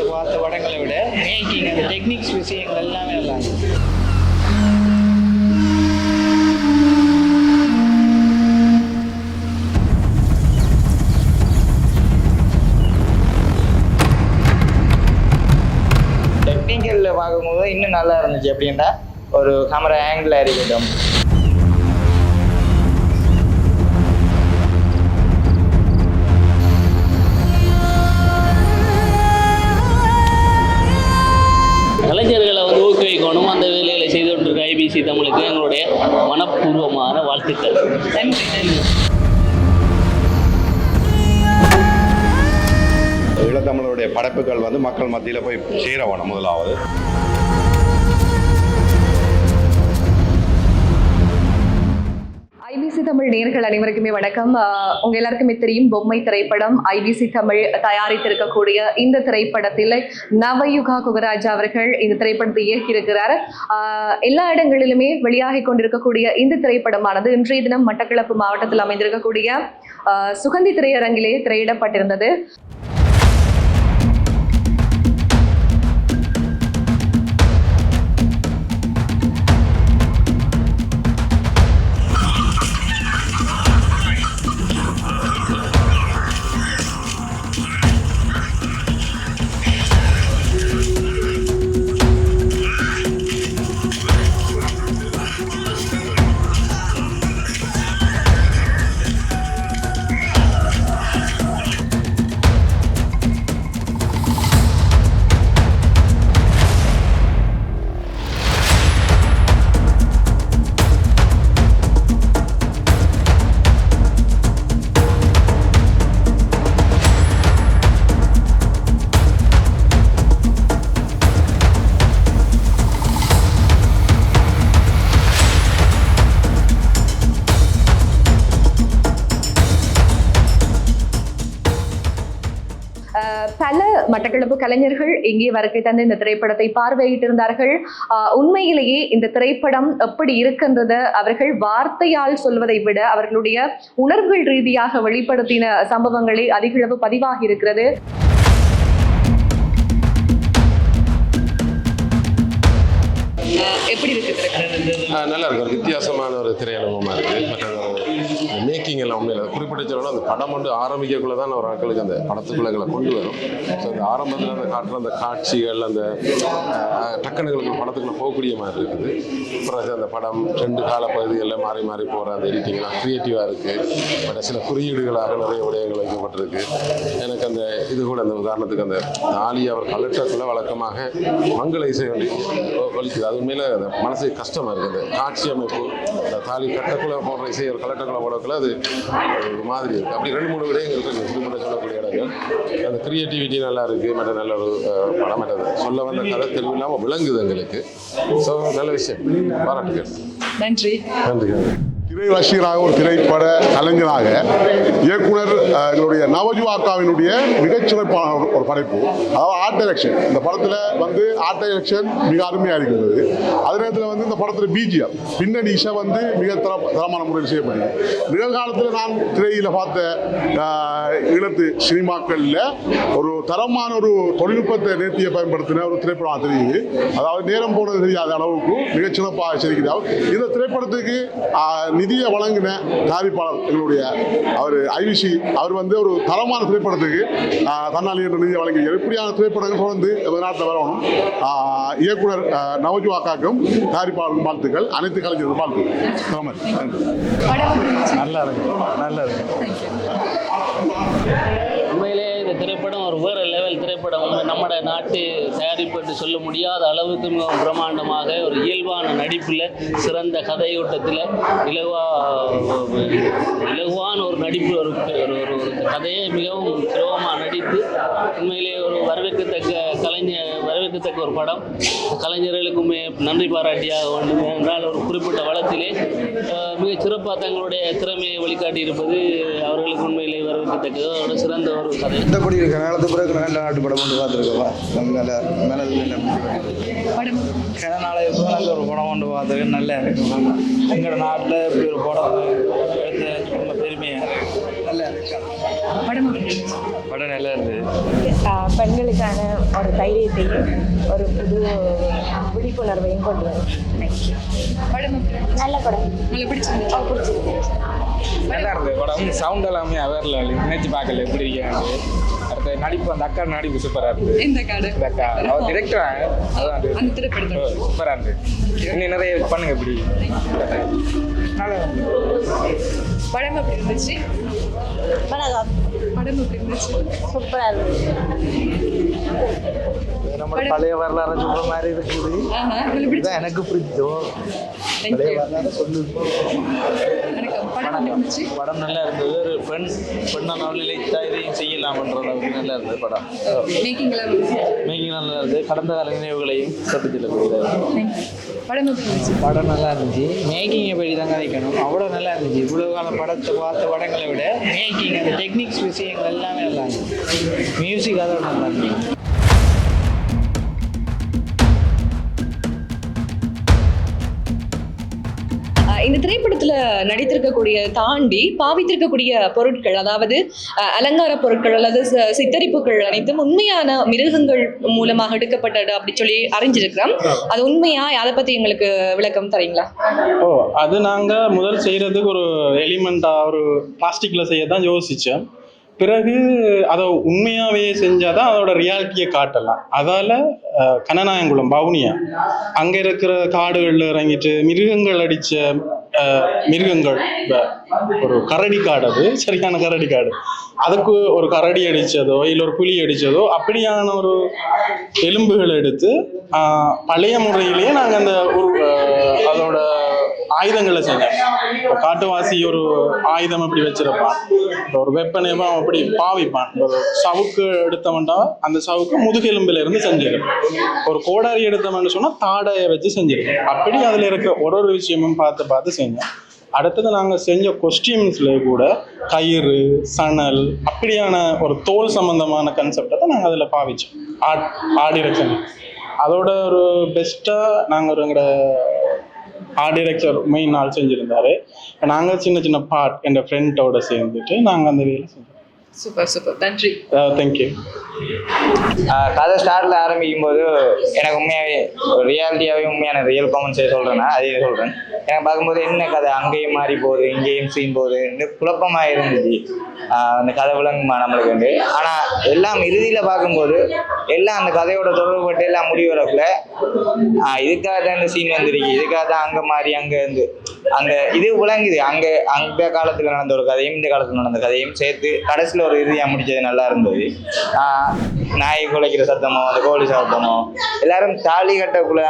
மற்ற பார்த்த படங்களை விட மேக்கிங் அந்த டெக்னிக்ஸ் விஷயங்கள் எல்லாமே நல்லா டெக்னிக்கலில் பார்க்கும்போது இன்னும் நல்லா இருந்துச்சு அப்படின்னா ஒரு கேமரா ஆங்கிளாக இருக்கட்டும் தமிழுக்கு எங்களுடைய மனப்பூர்வமான வாழ்த்துக்கள். நன்றி நன்றி. ஈழத்தமிழருடைய படைப்புகள் வந்து மக்கள் மத்தியில் போய் சேரவணும் முதலாவது. தமிழ் நேர்கள் அனைவருக்குமே வணக்கம். உங்க எல்லாருக்குமே தெரியும் பொம்மை திரைப்படம் ஐபிசி தமிழ் தயாரித்திருக்கக்கூடிய இந்த திரைப்படத்தில் நவயுகா குகராஜா அவர்கள் இந்த திரைப்படத்தை இயக்கியிருக்கிறார். எல்லா இடங்களிலுமே வெளியாகி கொண்டிருக்கக்கூடிய இந்த திரைப்படமானது இன்றைய தினம் மட்டக்களப்பு மாவட்டத்தில் அமைந்திருக்கக்கூடிய சுகந்தி திரையரங்கிலே திரையிடப்பட்டிருந்தது. கலைஞர்கள் இங்கே வருகை தந்து இந்த திரைப்படத்தை பார்வையிட்டிருந்தார்கள்? ஆஹ் உண்மையிலேயே இந்த திரைப்படம் எப்படி இருக்கின்றது? அவர்கள் வார்த்தையால் சொல்வதை விட அவர்களுடைய உணர்வுகள் ரீதியாக வெளிப்படுத்தின சம்பவங்களே அதிகளவு பதிவாகி இருக்கிறது எப்படி இருக்கு நல்லா இருக்கு ஒரு வித்தியாசமான ஒரு திரையரங்கமாக இருக்குது மற்ற மேக்கிங் எல்லாம் உண்மையில் குறிப்பிட்ட சொல்லணும் அந்த படம் வந்து ஆரம்பிக்கக்குள்ள தான் ஒரு ஆட்களுக்கு அந்த படத்துக்குள்ள கொண்டு வரும். ஸோ அந்த ஆரம்பத்தில் அந்த காட்டுற அந்த காட்சிகள் அந்த டக்குனுகளுக்கு படத்துக்குள்ளே படத்துக்குள்ள போகக்கூடிய மாதிரி இருக்குது. பிறகு அந்த படம் ரெண்டு கால பகுதிகளில் மாறி மாறி போகிற அந்த எடிட்டிங்லாம் க்ரியேட்டிவாக இருக்குது பட் சில குறியீடுகளாக நிறைய விடயங்கள் வைக்கப்பட்டிருக்கு. எனக்கு அந்த இது கூட அந்த உதாரணத்துக்கு அந்த ஆலி அவர் கலட்டத்தில் வழக்கமாக மங்கள இசை ஒலி அது உண்மையில அந்த மனசுக்கு கஷ்டமா இருக்கு அந்த காட்சி அமைப்பு அந்த தாலி கட்டக்குள்ள போடுற இசை ஒரு கலெக்டருக்குள்ள போடக்குள்ள அது ஒரு மாதிரி இருக்கு. அப்படி ரெண்டு மூணு விடயங்கள் இருக்கு. திருமணம் சொல்லக்கூடிய இடங்கள். அந்த கிரியேட்டிவிட்டி நல்லா இருக்கு. மற்ற நல்ல ஒரு படம் சொல்ல வந்த கதை தெளிவில்லாமல் விளங்குது எங்களுக்கு. ஸோ நல்ல விஷயம். பாராட்டுகள். நன்றி. நன்றி திரை ரசிகராக ஒரு திரைப்பட கலைஞராக இயக்குனர் என்னுடைய எங்களுடைய நவஜுவாக்காவினுடைய மிகச்சிறப்பான ஒரு- ஒரு படைப்பு. அதாவது ஆர்ட் டைரக்ஷன் இந்த படத்தில் வந்து ஆர்ட் டைரக்ஷன் மிக அருமையாக இருக்கிறது அதே நேரத்தில் வந்து இந்த படத்தில் பிஜிஎம் பின்னணி இசை வந்து மிக தர தரமான முறையில் செய்யப்படுது நிகழ்காலத்தில் நான் திரையில் பார்த்த ஈழத்து சினிமாக்களில் ஒரு தரமான ஒரு தொழில்நுட்பத்தை நேர்த்தியை பயன்படுத்தின ஒரு திரைப்படம் தெரியுது. அதாவது நேரம் போனது தெரியாத அளவுக்கு மிகச்சிறப்பாக செய்கிறார் இந்த திரைப்படத்துக்கு நிதியை வழங்கின தயாரிப்பாளர் எங்களுடைய அவர் ஐவிசி. அவர் வந்து ஒரு தரமான திரைப்படத்துக்கு ஆஹ், தன்னாலி என்ற நிதியை வழங்கியிருக்கார். இப்படியான திரைப்படங்கள் தொடர்ந்து நாட்டில் வரணும். இயக்குனர் நவஜு அக்காக்கும் தயாரிப்பாளருக்கும் வாழ்த்துக்கள். அனைத்து கலைஞர்களுக்கும் வாழ்த்துக்கள். நல்லா இருக்கு. நல்லா இருக்கு. திரைப்படம் ஒரு வேறு லெவல் திரைப்படம் உண்மை நம்மட நாட்டு தயாரிப்பு என்று சொல்ல முடியாத அளவுக்கு மிகவும் பிரம்மாண்டமாக ஒரு இயல்பான நடிப்பில் சிறந்த கதையோட்டத்தில் இலகுவா இலகுவான ஒரு நடிப்பு ஒரு ஒரு கதையை மிகவும் சிரமமாக நடித்து உண்மையிலே ஒரு வரவேற்கத்தக்க கலைஞர் வரவேற்கத்தக்க ஒரு படம். கலைஞர்களுக்குமே நன்றி பாராட்டியாக வேண்டும் என்றால் ஒரு குறிப்பிட்ட வளத்திலே மிகச் சிறப்பாக தங்களுடைய திறமையை வெளிக்காட்டி இருப்பது அவர்களுக்கு உண்மையிலே வரவேற்கத்தக்கது. ஒரு சிறந்த ஒரு கதை. மற்றபடி இருக்க காலத்து பிறகு நல்ல நாட்டு படம் கொண்டு பார்த்துருக்கோம் நல்ல நல்ல படம். கிண நாளைக்கு நல்ல ஒரு படம் கொண்டு பார்த்துருக்கேன். நல்லா இருக்கு. எங்களோட நாட்டில் இப்படி ஒரு படம் எடுத்து ரொம்ப பெருமையாக இருக்கு. நல்லா இருக்கு? படம் எப்படி இருந்துச்சு? படம் நல்லா இருந்தது. பெண்களுக்கான ஒரு தைரியத்தையும் ஒரு புது விழிப்புணர்வையும் கொண்டு வரும். படம்? நல்ல படம். உங்களுக்கு பிடிச்சிருந்துச்சு. பிடிச்சிருக்கு நல்லா இருந்தது படம். சவுண்ட் எல்லாமே லெவல் நினைச்சு பார்க்கல எப்படி இருக்காங்க அடுத்த நடிப்பு அந்த அக்கா நடிப்பு சூப்பராக இருந்தது. இந்த காடு இந்த அக்கா. அவர் டிரெக்டர் அதான் அந்த சூப்பராக இருந்தது. இன்னும் நிறைய பண்ணுங்க இப்படி. நல்லா படம் எப்படி இருந்துச்சு? படம் படம் எப்படி இருந்துச்சு? சூப்பராக இருந்துச்சு. நம்ம பழைய வரலாறு சொல்ற மாதிரி இருக்குது. எனக்கு பிடிச்சோம். பழைய. வரலாறு சொல்லு வணக்கம். படம் நல்லா இருந்தது. ஒரு பெண் பெண்ணால் இழைத்தா இதையும் செய்யலாம்ன்ற அளவுக்கு நல்லா இருந்தது படம். மேக்கிங் நல்லா இருந்தது. கடந்த கால நினைவுகளையும் தொட்டு செல்லக்கூடியது படம் நல்லா இருந்துச்சு. மேக்கிங்கை பற்றி தான் கதைக்கணும். அவ்வளோ நல்லா இருந்துச்சு. இவ்வளோ கால படத்தை பார்த்த படங்களை விட மேக்கிங் அந்த டெக்னிக்ஸ் விஷயங்கள் எல்லாமே நல்லா இருந்துச்சு. மியூசிக் அதோட நல்லா இருந்துச்சு. இந்த நடித்திருக்கக்கூடிய தாண்டி பாவித்திருக்கக்கூடிய பொருட்கள் அதாவது அலங்கார பொருட்கள் அல்லது சித்தரிப்புகள் அனைத்தும் உண்மையான மிருகங்கள் மூலமாக எடுக்கப்பட்டது அப்படி சொல்லி அறிஞ்சிருக்கிறோம். அது உண்மையா? அதை பத்தி எங்களுக்கு விளக்கம் தரீங்களா? ஓ அது நாங்கள் முதல் செய்யறதுக்கு ஒரு எலிமெண்ட்டாக ஒரு பிளாஸ்டிக்ல செய்ய தான் யோசிச்சோம். பிறகு அதை உண்மையாகவே செஞ்சால் தான் அதோட ரியாலிட்டியை காட்டலாம். அதால் கனநாயங்குளம் பவுனியா அங்கே இருக்கிற காடுகளில் இறங்கிட்டு மிருகங்கள் அடித்த மிருகங்கள். ஒரு கரடி காடு அது. சரியான கரடி காடு. அதுக்கு ஒரு கரடி அடித்ததோ இல்லை ஒரு புலி அடித்ததோ அப்படியான ஒரு எலும்புகள் எடுத்து பழைய முறையிலேயே நாங்கள் அந்த ஒரு அதோட ஆயுதங்களை செஞ்சேன் இப்போ காட்டுவாசி ஒரு ஆயுதம் அப்படி வச்சிருப்பான் இப்போ ஒரு வெப்பனையும் அவன் அப்படி பாவிப்பான். ஒரு சவுக்கு எடுத்தவன்டா அந்த சவுக்கு முதுகெலும்புல இருந்து செஞ்சிருக்கும் ஒரு கோடாரி எடுத்தவன் சொன்னா தாடையை வச்சு செஞ்சிருக்கும் அப்படி அதுல இருக்க ஒரு ஒரு விஷயமும் பார்த்து பார்த்து செஞ்சோம் அடுத்தது நாங்கள் செஞ்ச கொஸ்டியூம்ஸ்ல கூட கயிறு சணல் அப்படியான ஒரு தோல் சம்பந்தமான கன்செப்டை தான் நாங்கள் அதில் பாவிச்சோம். ஆட் ஆடி ரச்சனை அதோட ஒரு பெஸ்ட்டாக நாங்கள் ஒரு எங்களோட ஆர்ட் டிரெக்டர் மெயின் ஆள் செஞ்சுருந்தாரு. நாங்கள் சின்ன சின்ன பார்ட் எங்கள் ஃப்ரெண்டோட சேர்ந்துட்டு நாங்கள் அந்த வேலை செஞ்சோம். Super super. நன்றி. தேங்க்யூ கதை ஸ்டார்ட்ல ஆரம்பிக்கும் போது எனக்கு உண்மையாவே ரியாலிட்டியாவே உண்மையான ரியல் காமன்ஸே சொல்றேன்னா அதே சொல்றேன். எனக்கு பார்க்கும்போது என்ன கதை அங்கேயும் மாறி போகுது இங்கேயும் சீன் போகுது இந்த குழப்பமா இருந்துச்சு. அந்த கதை விளங்குமா நம்மளுக்கு வந்து. ஆனா எல்லாம் இறுதியில பார்க்கும்போது எல்லாம் அந்த கதையோட தொடர்புபட்டு எல்லாம் முடிவரக்குள்ள ஆஹ் இதுக்காக தான் இந்த சீன் வந்திருக்கு இதுக்காக தான் அங்க மாறி அங்க இருந்து. அந்த இது விளங்குது. அங்க அந்த காலத்துல நடந்த ஒரு கதையும் இந்த காலத்துல நடந்த கதையும் சேர்த்து கடைசியில் ஒரு இறுதியா முடிச்சது நல்லா இருந்தது. ஆஹ் நாய் குலைக்கிற சத்தமோ அந்த கோழி சத்தமோ எல்லாரும் தாலி கட்டக்குள்ள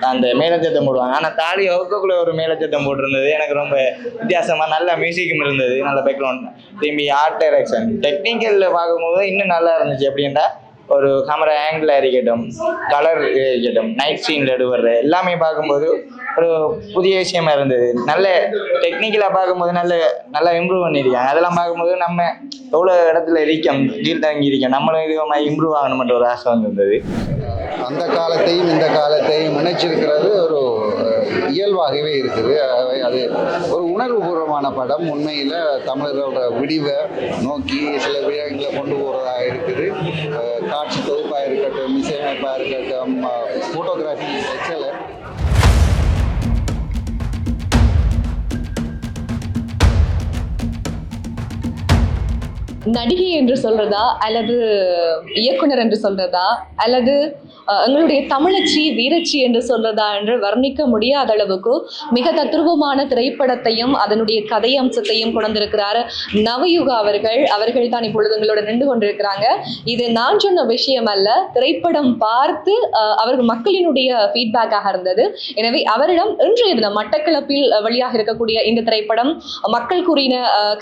அந்த மேலச்சத்தம் போடுவாங்க. ஆனா தாலி வகுக்கக்குள்ள ஒரு மேலச்சத்தம் போட்டிருந்தது. எனக்கு ரொம்ப வித்தியாசமா நல்ல மியூசிக்கும் இருந்தது. நல்ல பேக்ரவுண்ட் திரும்பி ஆர்ட் டைரக்ஷன் டெக்னிக்கல்ல பார்க்கும்போது இன்னும் நல்லா இருந்துச்சு. அப்படின்னா ஒரு கேமரா ஆங்கிள் இருக்கட்டும் கலர் இருக்கட்டும் நைட் சீனில் எடுவர்ற எல்லாமே பார்க்கும்போது ஒரு புதிய விஷயமா இருந்தது. நல்ல டெக்னிக்கலாக பார்க்கும்போது நல்ல நல்லா இம்ப்ரூவ் பண்ணியிருக்காங்க அதெல்லாம் பார்க்கும்போது நம்ம எவ்வளோ இடத்துல இருக்கோம் கீழ் தங்கி இருக்கோம் நம்மளும் இது இம்ப்ரூவ் ஆகணுமென்ற ஒரு ஆசை வந்திருந்தது. அந்த காலத்தையும் இந்த காலத்தையும் இணைச்சிருக்கிறது ஒரு இயல்பாகவே இருக்குது. அது ஒரு உணர்வுபூர்வமான படம். உண்மையில் தமிழர்களோட விடிவை நோக்கி சில விஷயங்களை கொண்டு போகிறதாக இருக்குது. காட்சி தொகுப்பாக இருக்கட்டும் இசையமைப்பாக இருக்கட்டும் ஃபோட்டோகிராஃபி வச்சு நடிகை என்று சொல்றதா அல்லது இயக்குனர் என்று சொல்றதா அல்லது எங்களுடைய தமிழச்சி வீரச்சி என்று சொல்றதா என்று வர்ணிக்க முடியாத அளவுக்கு மிக தத்ரூபமான திரைப்படத்தையும் அதனுடைய கதை அம்சத்தையும் கொண்டிருக்கிறார் நவயுகா அவர்கள். அவர்கள் தான் இப்பொழுது எங்களோட நின்று கொண்டிருக்கிறாங்க. இது நான் சொன்ன விஷயம் அல்ல. திரைப்படம் பார்த்து அவர்கள் மக்களினுடைய ஃபீட்பேக்காக இருந்தது. எனவே அவரிடம் இன்றைய தினம் மட்டக்களப்பில் வழியாக இருக்கக்கூடிய இந்த திரைப்படம் மக்கள் கூறின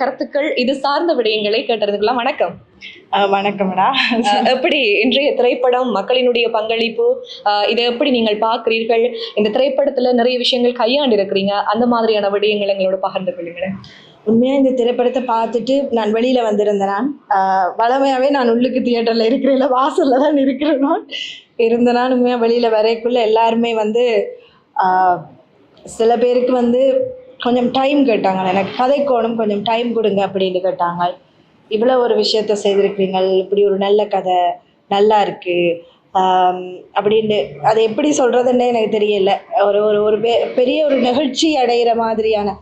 கருத்துக்கள் இது சார்ந்த விடயங்களை கேட்டிருந்துக்கலாம் வணக்கம். வணக்கம்டா. எப்படி இன்றைய திரைப்படம் மக்களினுடைய பங்களிப்பு? இதை எப்படி நீங்கள் பார்க்கிறீர்கள்? இந்த திரைப்படத்துல நிறைய விஷயங்கள் கையாண்டு இருக்கிறீங்க அந்த மாதிரியான விடயங்கள் எங்களோட பகிர்ந்து கொள்ளுங்களேன். உண்மையாக இந்த திரைப்படத்தை பார்த்துட்டு நான் வெளியில் வந்திருந்தேன் நான். வளமையாகவே நான் உள்ளுக்கு தியேட்டரில் இருக்கிறேன் வாசலில் தான் இருக்கிறேன் நான். இருந்த நான் உண்மையாக வெளியில் வரைக்குள்ள எல்லாருமே வந்து சில பேருக்கு வந்து கொஞ்சம் டைம் கேட்டாங்க எனக்கு. கதைக்கோணும் கொஞ்சம் டைம் கொடுங்க அப்படின்னு கேட்டாங்க. இவ்வளோ ஒரு விஷயத்த செய்திருக்கிறீங்கள். இப்படி ஒரு நல்ல கதை நல்லா இருக்கு. அப்படின்னு அதை எப்படி சொல்கிறதுன்னே எனக்கு தெரியல. ஒரு ஒரு ஒரு பெ- பெரிய ஒரு நெகிழ்ச்சி அடைகிற மாதிரியான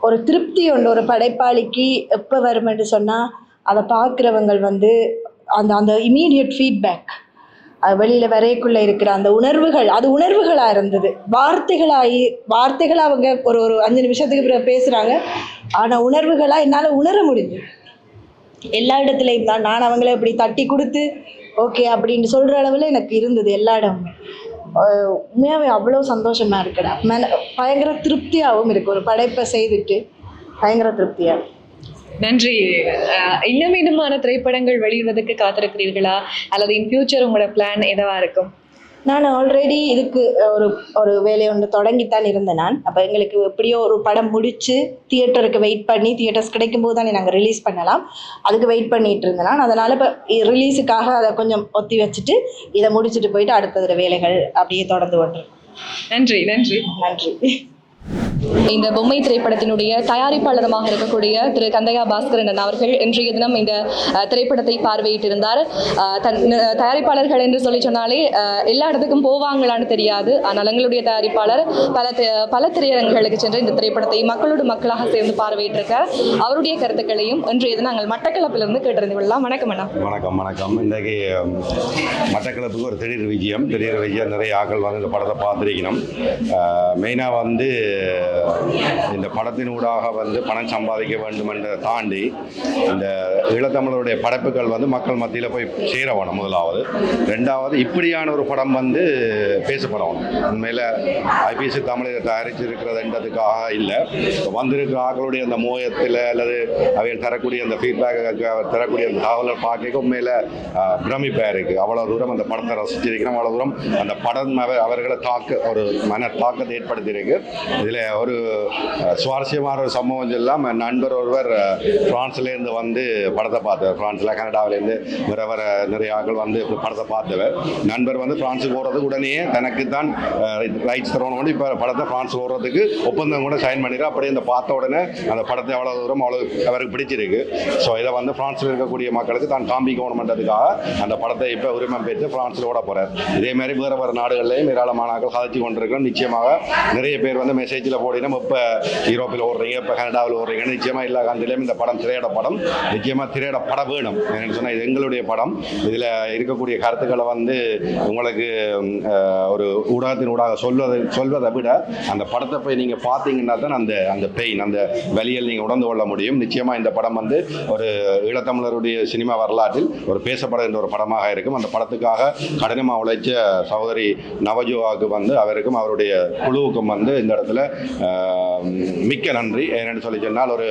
ஒரு திருப்தி உண்டு. ஒரு படைப்பாளிக்கு எப்போ வருமென்று சொன்னால் அதை பார்க்குறவங்கள் வந்து அந்த அந்த இமீடியட் ஃபீட்பேக் அது வெளியில் வரைக்குள்ளே இருக்கிற அந்த உணர்வுகள் அது உணர்வுகளாக இருந்தது. வார்த்தைகளாகி வார்த்தைகளாக அவங்க ஒரு ஒரு அஞ்சு நிமிஷத்துக்கு பிறகு பேசுகிறாங்க ஆனால் உணர்வுகளாக என்னால் உணர முடிஞ்சு எல்லா இடத்துலையும் தான் நான் அவங்கள இப்படி தட்டி கொடுத்து ஓகே அப்படின்னு சொல்கிற அளவில் எனக்கு இருந்தது எல்லா இடமுமே. உண்மையாகவே அவ்வளோ சந்தோஷமாக இருக்குடா. மன பயங்கர திருப்தியாகவும் இருக்குது ஒரு படைப்பை செய்துட்டு பயங்கர திருப்தியாக நன்றி. இன்னும் இன்னுமான திரைப்படங்கள் வெளியிடுவதற்கு காத்திருக்கிறீர்களா? அல்லது இன் ஃபியூச்சர் உங்களோட பிளான் எதுவா இருக்கும்? நான் ஆல்ரெடி இதுக்கு ஒரு ஒரு வேலையை ஒன்று தொடங்கித்தான் இருந்தேன் நான். அப்போ எங்களுக்கு எப்படியோ ஒரு படம் முடித்து தியேட்டருக்கு வெயிட் பண்ணி தியேட்டர்ஸ் கிடைக்கும் போது தானே நாங்கள் ரிலீஸ் பண்ணலாம். அதுக்கு வெயிட் பண்ணிட்டு இருந்தேன் நான். அதனால் இப்போ ரிலீஸுக்காக அதை கொஞ்சம் ஒத்தி வச்சுட்டு இதை முடிச்சுட்டு போயிட்டு அடுத்தது வேலைகள் அப்படியே தொடர்ந்து கொண்டு நன்றி நன்றி. நன்றி. இந்த பொம்மை திரைப்படத்தினுடைய தயாரிப்பாளருமாக இருக்கக்கூடிய திரு கந்தையா பாஸ்கரன் அவர்கள் இன்றைய தினம் இந்த திரைப்படத்தை பார்வையிட்டிருந்தார். தன் தயாரிப்பாளர்கள் என்று சொல்லி சொன்னாலே எல்லா இடத்துக்கும் போவாங்களான்னு தெரியாது. ஆனால் எங்களுடைய தயாரிப்பாளர் பல பல திரையரங்குகளுக்கு சென்று இந்த திரைப்படத்தை மக்களோடு மக்களாக சேர்ந்து பார்வையிட்டிருக்கார். அவருடைய கருத்துக்களையும் இன்றைய தினம் நாங்கள் மட்டக்களப்பிலிருந்து கேட்டறிந்து கொள்ளலாம். வணக்கம் அண்ணா. வணக்கம் வணக்கம். இன்றைக்கு மட்டக்களப்புக்கு ஒரு திடீர் விஜயம். திடீர் விஜயம் நிறைய ஆக்கள் வந்து இந்த படத்தை பார்த்துருக்கணும். மெயினாக வந்து இந்த படத்தினூடாக வந்து பணம் சம்பாதிக்க வேண்டும் என்றதை தாண்டி இந்த ஈழத்தமிழருடைய படைப்புகள் வந்து மக்கள் மத்தியில் போய் சேரவணும் முதலாவது. ரெண்டாவது இப்படியான ஒரு படம் வந்து பேசப்படணும். உண்மையில் ஐபிசி தமிழை தயாரிச்சிருக்கிறதுன்றதுக்காக இல்லை. வந்திருக்கிற ஆக்களுடைய அந்த மோயத்தில் அல்லது அவைகள் தரக்கூடிய அந்த ஃபீட்பேக் தரக்கூடிய அந்த தகவலை பார்க்க உண்மையில் பிரமிப்பாக இருக்குது அவ்வளோ தூரம் அந்த படத்தை ரசிச்சிருக்கிறோம். அவ்வளோ தூரம் அந்த படம் அவர்களை தாக்க ஒரு மன தாக்கத்தை ஏற்படுத்தியிருக்கு. இதில் ஒரு சுவாரஸ்யமான ஒரு சம்பவம் எல்லாம் நண்பர் ஒருவர் அஹ், பிரான்ஸ்லேருந்து வந்து படத்தை பார்த்தவர். பிரான்ஸில் கனடாவிலேருந்து வர வர நிறைய ஆட்கள் வந்து படத்தை பார்த்தவர். நண்பர் வந்து பிரான்ஸுக்கு போகிறதுக்கு உடனே தனக்கு தான் ரைட்ஸ் தரணும் வந்து இப்போ படத்தை பிரான்ஸ் போடுறதுக்கு ஒப்பந்தம் கூட சைன் பண்ணிடுறோம் அப்படியே இந்த பார்த்த உடனே அந்த படத்தை அவ்வளோ தூரம் அவ்வளோ அவருக்கு பிடிச்சிருக்கு. ஸோ இதை வந்து பிரான்ஸில் இருக்கக்கூடிய மக்களுக்கு தான் காமிக்கணுமன்றதுக்காக அந்த படத்தை இப்போ உரிமம் பெற்று பிரான்ஸில் ஓட போகிறார் இதே மாதிரி வேறு வேறு நாடுகள்லையும் ஏராளமான ஆட்கள் சாதிச்சு கொண்டிருக்கிறோம் நிச்சயமாக நிறைய பேர் வந்து மெசேஜில் போடினோம் இப்போ யூரோப்பில் ஓடுறீங்க இப்போ கனடாவில் ஓடுறீங்கன்னு நிச்சயமாக எல்லா காலத்திலையும் இந்த படம் திரையிட படம் நிச்சயமாக திரையிடப்பட வேணும். என்னென்னு சொன்னால் இது எங்களுடைய படம். இதில் இருக்கக்கூடிய கருத்துக்களை வந்து உங்களுக்கு ஒரு ஊடகத்தின் ஊடாக சொல்வதை சொல்வதை விட அந்த படத்தை போய் நீங்கள் பார்த்தீங்கன்னா தான் அந்த அந்த பெயின் அந்த வழியில் நீங்கள் உணர்ந்து கொள்ள முடியும். நிச்சயமாக இந்த படம் வந்து ஒரு ஈழத்தமிழருடைய சினிமா வரலாற்றில் ஒரு பேசப்படுகின்ற ஒரு படமாக இருக்கும். அந்த படத்துக்காக கடினமாக உழைச்ச சகோதரி நவஜோவாவுக்கு வந்து அவருக்கும் அவருடைய குழுவுக்கும் வந்து இந்த இடத்துல மிக்க நன்றி. ஏன்னு சொல்லி சொன்னால் ஒரு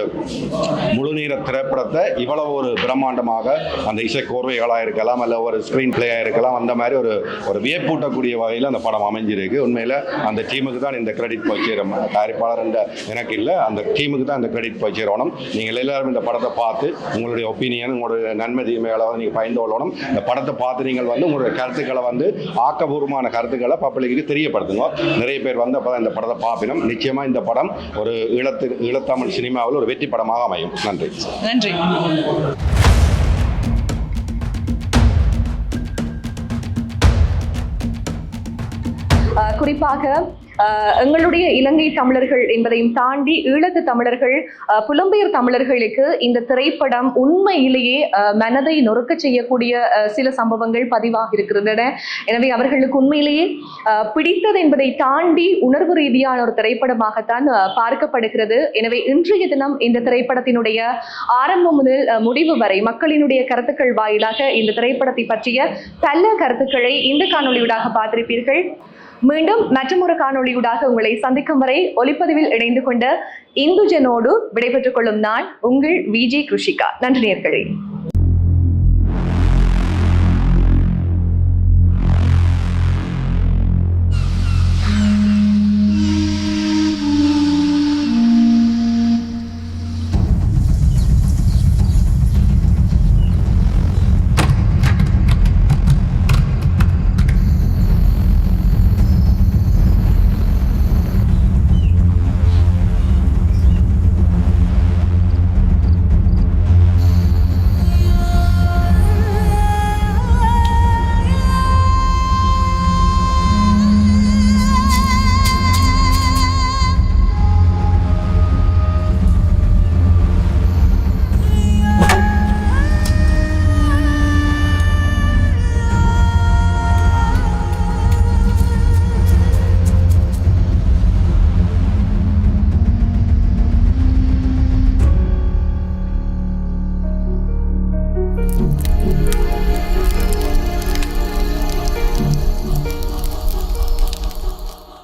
முழுநீர திரைப்படத்தை இவ்வளவு ஒரு பிரம்மாண்டமாக அந்த இசை கோர்வைகளாக இருக்கலாம் அல்ல ஒரு ஸ்க்ரீன் பிளேயாக இருக்கலாம் அந்த மாதிரி ஒரு ஒரு வியப்பூட்டக்கூடிய வகையில் அந்த படம் அமைஞ்சிருக்கு. உண்மையில் அந்த டீமுக்கு தான் இந்த கிரெடிட் போய் சேரும் தயாரிப்பாளர் என்ற எனக்கு இல்லை. அந்த டீமுக்கு தான் இந்த கிரெடிட் போய் சேரணும் நீங்கள் எல்லாரும் இந்த படத்தை பார்த்து உங்களுடைய ஒப்பீனியன் உங்களுடைய நன்மை தீமைகளை வந்து நீங்கள் பயந்து கொள்ளணும். இந்த படத்தை பார்த்து நீங்கள் வந்து உங்களுடைய கருத்துக்களை வந்து ஆக்கபூர்வமான கருத்துக்களை பப்ளிக்கு தெரியப்படுத்துங்க. நிறைய பேர் வந்து அப்போ இந்த படத்தை பார்ப்பினோம். நிச்சயமாக இந்த படம் ஒரு ஈழத்து ஈழத்தமிழ் சினிமாவில் ஒரு வெற்றி படமாக அமையும். நன்றி. நன்றி. குறிப்பாக எங்களுடைய இலங்கை தமிழர்கள் என்பதையும் தாண்டி ஈழத்து தமிழர்கள் புலம்பெயர் தமிழர்களுக்கு இந்த திரைப்படம் உண்மையிலேயே மனதை நொறுக்க செய்யக்கூடிய சில சம்பவங்கள் பதிவாக இருக்கின்றன. எனவே அவர்களுக்கு உண்மையிலேயே பிடித்தது என்பதை தாண்டி உணர்வு ரீதியான ஒரு திரைப்படமாகத்தான் பார்க்கப்படுகிறது. எனவே இன்றைய தினம் இந்த திரைப்படத்தினுடைய ஆரம்பம் முதல் முடிவு வரை மக்களினுடைய கருத்துக்கள் வாயிலாக இந்த திரைப்படத்தை பற்றிய பல கருத்துக்களை இந்த காணொலியூடாக பார்த்திருப்பீர்கள். மீண்டும் மற்றொரு காணொளியூடாக உங்களை சந்திக்கும் வரை ஒலிப்பதிவில் இணைந்து கொண்ட இந்துஜனோடு விடைபெற்றுக் கொள்ளும் நான் உங்கள் விஜய் கிருஷிகா. நன்றி நேர்களே.